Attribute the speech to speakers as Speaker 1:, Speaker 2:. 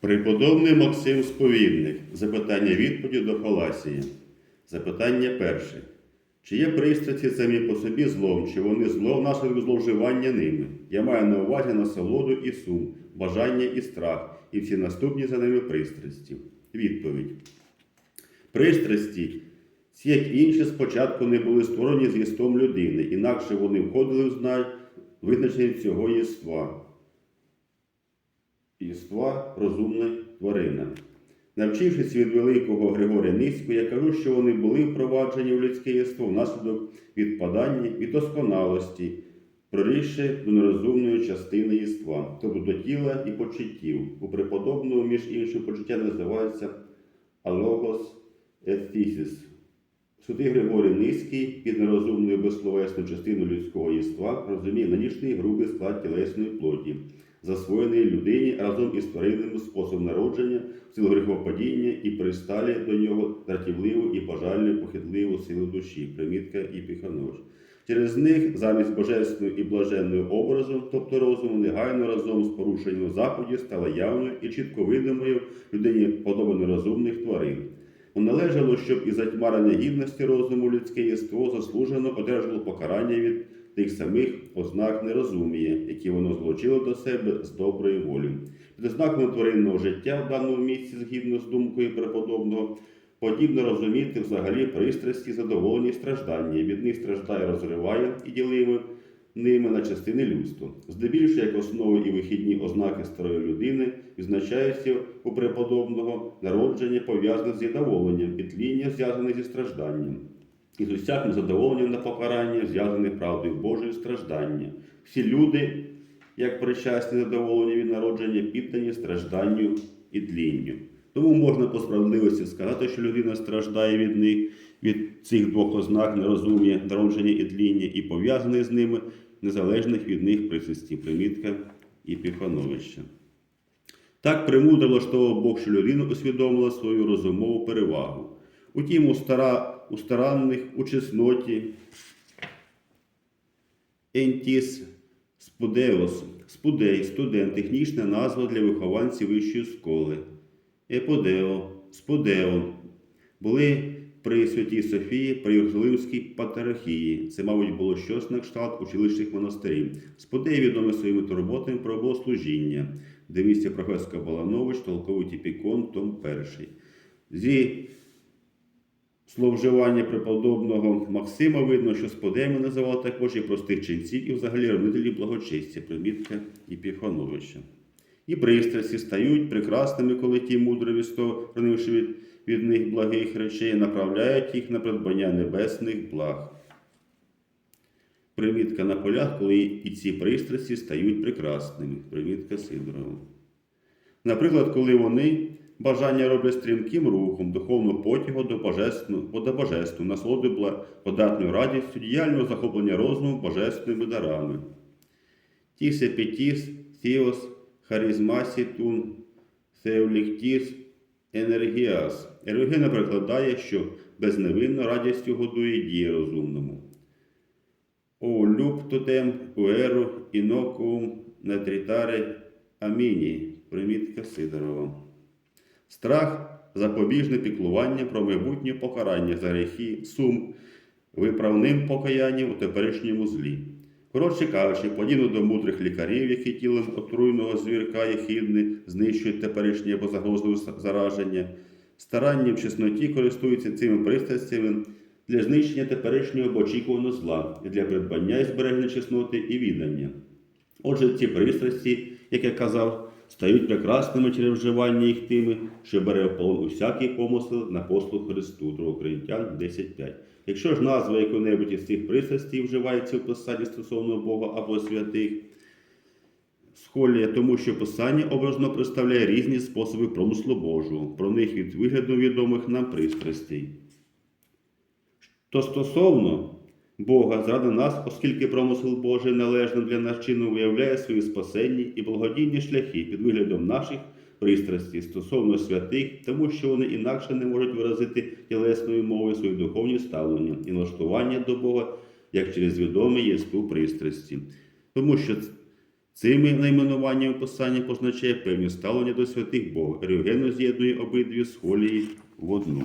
Speaker 1: Преподобний Максим Сповідник. Запитання відповіді до Фаласії. Запитання перше. Чи є пристрасті самі по собі злом, чи вони зло внаслідок зловживання ними? Я маю на увазі насолоду і сум, бажання і страх, і всі наступні за ними пристрасті. Відповідь. Пристрасті, ці, як інші, спочатку не були створені з єством людини, інакше вони входили в знай визначення цього єства. Єства розумна тварина. Навчившись від великого Григорія Ницького, я кажу, що вони були впроваджені в людське єство внаслідок відпадання від досконалості, прорісши до нерозумної частини єства, тобто до тіла і почуттів. У преподобного, між іншим, почуття називається алогос ефісіс. Святий Григорій Низький під нерозумною безсловесною частиною людського єства розуміє нанішний грубий склад тілесної плоті, засвоєний людині разом із тваринним способом народження, силу гріхопадіння і присталі до нього дратівливу і бажальну похитливу силу душі, примітка і піханож. Через них замість божественного і блаженного образу, тобто розуму, негайно разом з порушенням заходів стала явною і чітко видимою людині подоба нерозумних тварин. Належало, щоб і затьмарення гідності розуму людське єство заслужено одержало покарання від тих самих ознак нерозумія, які воно злучило до себе з доброї волі. Під ознаками тваринного життя в даному місці, згідно з думкою преподобного, подібно розуміти взагалі пристрасті, задоволені страждання. Від них страждає, розриває і ділимо ними на частини людства. Здебільшого, як основи і вихідні ознаки старої людини, відзначаються у преподобного народження пов'язане з задоволенням і тління, зв'язане зі стражданням, і з усяким задоволенням на покарання, зв'язане правдою Божою страждання. Всі люди, як причасні задоволення від народження, піддані стражданню і тлінню. Тому можна по справедливості сказати, що людина страждає від них, від цих двох ознак нерозум'я, народження і тління, і пов'язаних з ними незалежних від них присисті, примітка і Піфановича. Так премудро влаштовував Бог, що людина усвідомила свою розумову перевагу. Утім, у, стара, у старанних, у чесноті, ентіс спудеос, спудей, студент, технічна назва для вихованців вищої школи. Еподео, спудео були при Святій Софії, при Єрусалимській патріархії. Це, мабуть, було щось на кшталт училищних монастирів. Сподей відомий своїми турботами про богослужіння. Дивіться професор Баланович, толковий Тіпікон, том 1. Зі словживання преподобного Максима видно, що сподеями називали також і простих ченців, і взагалі робителів благочестя, примітка Іпіфановича. І пристрасті стають прекрасними, коли ті мудро відсторонивши від, від них благих речей, направляють їх на придбання небесних благ. Примітка на полях, коли і ці пристрасті стають прекрасними. Примітка Сидорова. Наприклад, коли вони бажання роблять стрімким рухом, духовного потягу до божественного, до божественного, насолоди податною радістю, діяльного захоплення розуму божественними дарами. Тіс епітіс, Тіос, харизмасі тун, енергіас. Ерогена прикладає, що безневинно радістю годує дії розумному. О люптотем уеру інокум натрітаре аміні. Примітка Сидорова. Страх запобіжне піклування про майбутнє покарання за гріхи, сум, виправним покаянням у теперішньому злі. Коротше кажучи, подібно до мудрих лікарів, які тілом отруйного звірка єхідни знищують теперішнє або загрозливе зараження, старанням в чесноті користуються цими пристрастями для знищення теперішнього очікуваного зла, і для придбання і збереження чесноти і віддання. Отже, ці пристрасті, як я казав, стають прекрасними через вживання їх тими, що бере в полон усякий помисел на послуг Христу, 2 Коринтян 10.5. Якщо ж назва якої-небудь із цих пристрастей вживається в писанні стосовно Бога або святих, схолює тому, що писання образно представляє різні способи промислу Божого, про них від вигляду відомих нам пристрастей. То стосовно Бога заради нас, оскільки промисел Божий належно для нас чином виявляє свої спасенні і благодійні шляхи під виглядом наших пристрастей стосовно святих, тому що вони інакше не можуть виразити тілесною мовою свої духовні ставлення і налаштування до Бога, як через відомі єству пристрасті. Тому що Цими найменуваннями писання позначає певні ставлення до святих Бога. Ерогенно з'єднує обидві схолії в одну.